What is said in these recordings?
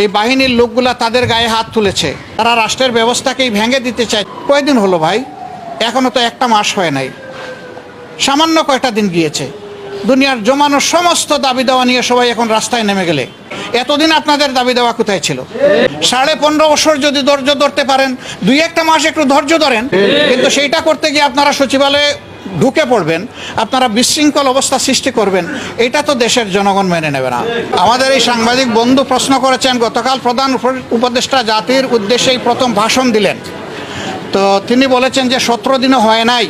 এই বাহিনীর লোকগুলা তাদের গায়ে হাত তুলেছে। তারা রাষ্ট্রের ব্যবস্থাকেই ভেঙে দিতে চায়। কয়দিন হলো ভাই? এখনও তো একটা মাস হয় নাই। সামান্য কয়টা দিন গিয়েছে। দুনিয়ার জমানো সমস্ত দাবি দেওয়া নিয়ে সবাই এখন রাস্তায় নেমে গেলে। এতদিন আপনাদের দাবি দেওয়া কোথায় ছিল? সাড়ে পনেরো বছর যদি ধৈর্য ধরতে পারেন, দুই একটা মাস একটু ধৈর্য ধরেন। কিন্তু সেইটা করতে গিয়ে আপনারা সচিবালয়ে ঢুকে পড়বেন, আপনারা বিশৃঙ্খল অবস্থা সৃষ্টি করবেন, এটা তো দেশের জনগণ মেনে নেবে না। আমাদের এই সাংবাদিক বন্ধু প্রশ্ন করেছেন, গতকাল প্রধান উপ- উপদেষ্টা জাতির উদ্দেশ্যেই প্রথম ভাষণ দিলেন। তো তিনি বলেছেন যে, সতেরো দিনও হয় নাই,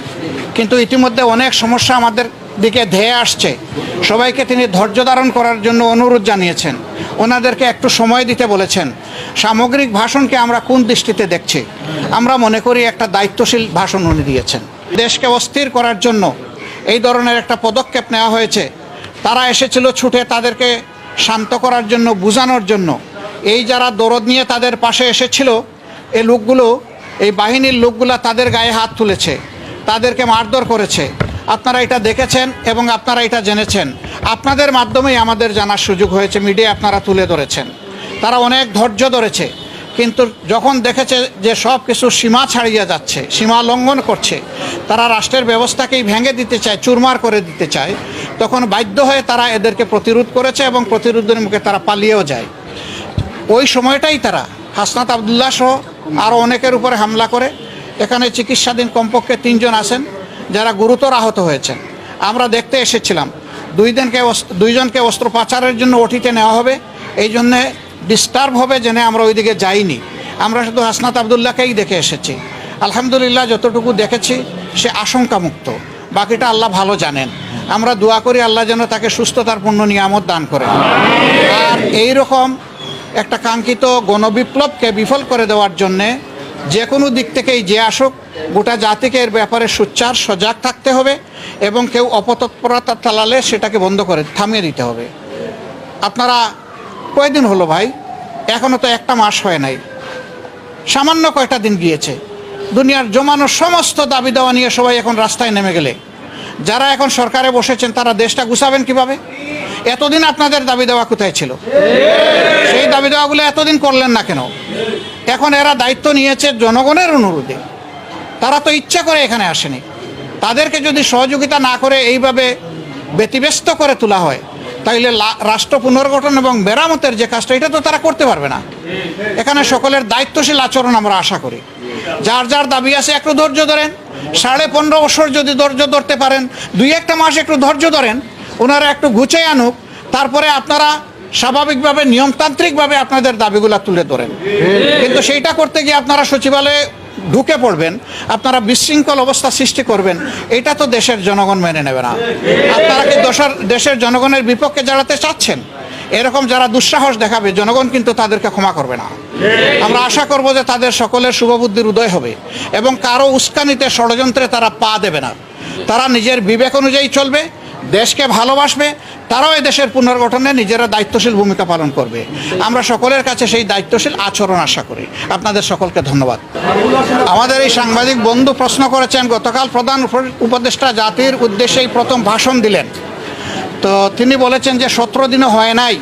কিন্তু ইতিমধ্যে অনেক সমস্যা আমাদের দিকে ধেয়ে আসছে। সবাইকে তিনি ধৈর্য ধারণ করার জন্য অনুরোধ জানিয়েছেন। ওনাদেরকে একটু সময় দিতে বলেছেন, সামগ্রিক ভাষণকে আমরা কোন দৃষ্টিতে দেখছি? আমরা মনে করি একটা দায়িত্বশীল ভাষণ উনি দিয়েছেন। দেশকে অস্থির করার জন্য এই ধরনের একটা পদক্ষেপ নেওয়া হয়েছে। তারা এসেছিল ছুটে তাদেরকে শান্ত করার জন্য, বোঝানোর জন্য। এই যারা দরদ নিয়ে তাদের পাশে এসেছিল এই লোকগুলো, এই বাহিনীর লোকগুলা তাদের গায়ে হাত তুলেছে, তাদেরকে মারধর করেছে। আপনারা এটা দেখেছেন এবং আপনারা এটা জেনেছেন। আপনাদের মাধ্যমেই আমাদের জানার সুযোগ হয়েছে, মিডিয়া আপনারা তুলে ধরেছেন। তারা অনেক ধৈর্য ধরেছে। কিন্তু যখন দেখেছে যে সব কিছু সীমা ছাড়িয়ে যাচ্ছে, সীমা লঙ্ঘন করছে, তারা রাষ্ট্রের ব্যবস্থাকেই ভেঙে দিতে চায়, চুরমার করে দিতে চায়, তখন বাধ্য হয়ে তারা এদেরকে প্রতিরোধ করেছে এবং প্রতিরোধের মুখে তারা পালিয়েও যায়। ওই সময়টাই তারা হাসনাত আবদুল্লাহ সহ আরও অনেকের উপরে হামলা করে। এখানে চিকিৎসাধীন কমপক্ষে তিনজন আছেন যারা গুরুতর আহত হয়েছেন। আমরা দেখতে এসেছিলাম, দুই দিনকে দুইজনকে অস্ত্র পাচারের জন্য ওটিতে নেওয়া হবে। এই জন্যে ডিস্টার্ব হবে জেনে আমরা ওইদিকে যাইনি। আমরা শুধু হাসনাত আবদুল্লাহকেই দেখে এসেছি। আলহামদুলিল্লাহ যতটুকু দেখেছি, সে আশঙ্কামুক্ত। বাকিটা আল্লাহ ভালো জানেন। আমরা দোয়া করি আল্লাহ যেন তাকে সুস্থতার পূর্ণ নিয়ামত দান করে। আর এই রকম একটা কাঙ্ক্ষিত গণবিপ্লবকে বিফল করে দেওয়ার জন্যে যে কোনো দিক থেকেই যে আসুক, গোটা জাতিকে এর ব্যাপারে সুচ্চার সজাগ থাকতে হবে এবং কেউ অপতৎপরতা চালালে সেটাকে বন্ধ করে থামিয়ে দিতে হবে। আপনারা কয়দিন হলো ভাই? এখনও তো একটা মাস হয় নাই। সামান্য কয়টা দিন গিয়েছে। দুনিয়ার জমানো সমস্ত দাবি দেওয়া নিয়ে সবাই এখন রাস্তায় নেমে গেলে। যারা এখন সরকারে বসেছেন, তারা দেশটা গুছাবেন কীভাবে? এতদিন আপনাদের দাবি দেওয়া কোথায় ছিল? সেই দাবি দেওয়াগুলো এতদিন করলেন না কেন? এখন এরা দায়িত্ব নিয়েছে জনগণের অনুরোধে। তারা তো ইচ্ছা করে এখানে আসেনি। তাদেরকে যদি সহযোগিতা না করে এইভাবে ব্যতিব্যস্ত করে তোলা হয় তাইলে রাষ্ট্র পুনর্গঠন এবং মেরামতের যে কাজটা, এটা তো তারা করতে পারবে না। এখানে সকলের দায়িত্বশীল আচরণ আমরা আশা করি। যার যার দাবি আছে, একটু ধৈর্য ধরেন। সাড়ে পনেরো বছর যদি ধৈর্য ধরতে পারেন, দুই একটা মাস একটু ধৈর্য ধরেন, ওনারা একটু গুছিয়ে আনুক, তারপরে আপনারা স্বাভাবিকভাবে, নিয়মতান্ত্রিকভাবে আপনাদের দাবিগুলো তুলে ধরেন। কিন্তু সেইটা করতে গিয়ে আপনারা সচিবালয়ে ঢুকে পড়বেন, আপনারা বিশৃঙ্খল অবস্থা সৃষ্টি করবেন, এটা তো দেশের জনগণ মেনে নেবে না। আপনারা কি দেশের দেশের জনগণের বিপক্ষে দাঁড়াতে চাচ্ছেন? এরকম যারা দুঃসাহস দেখাবে, জনগণ কিন্তু তাদেরকে ক্ষমা করবে না। আমরা আশা করব যে তাদের সকলের শুভবুদ্ধির উদয় হবে এবং কারও উস্কানিতে ষড়যন্ত্রে তারা পা দেবে না। তারা নিজের বিবেক অনুযায়ী চলবে দেশকে ভালোবাসবে, তারাও দেশের পুনর্গঠনে নিজেরা দায়িত্বশীল ভূমিকা পালন করবে। আমরা সকলের কাছে সেই দায়িত্বশীল আচরণ আশা করি। আপনাদের সকলকে ধন্যবাদ। আমাদের এই সাংবাদিক বন্ধু প্রশ্ন করেছেন, গতকাল প্রধান উপ- উপদেষ্টা জাতির উদ্দেশ্যেই প্রথম ভাষণ দিলেন। তো তিনি বলেছেন যে সতেরো দিনও হয় নাই।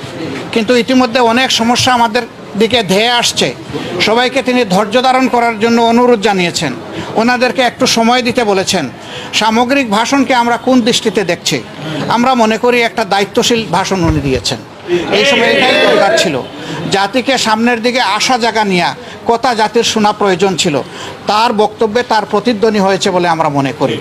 কিন্তু ইতিমধ্যে অনেক সমস্যা আমাদের দিকে ধেয়ে আসছে। সবাইকে তিনি ধৈর্য ধারণ করার জন্য অনুরোধ জানিয়েছেন। ওনাদেরকে একটু সময় দিতে বলেছেন। সামগ্রিক ভাষণকে আমরা কোন দৃষ্টিতে দেখছি? আমরা মনে করি একটা দায়িত্বশীল ভাষণ উনি দিয়েছেন। এই সময় এটাই দরকার ছিল। জাতিকে সামনের দিকে আসা জায়গা নিয়ে কথা জাতির শোনা প্রয়োজন ছিল। তার বক্তব্যে তার প্রতিধ্বনি হয়েছে বলে আমরা মনে করি।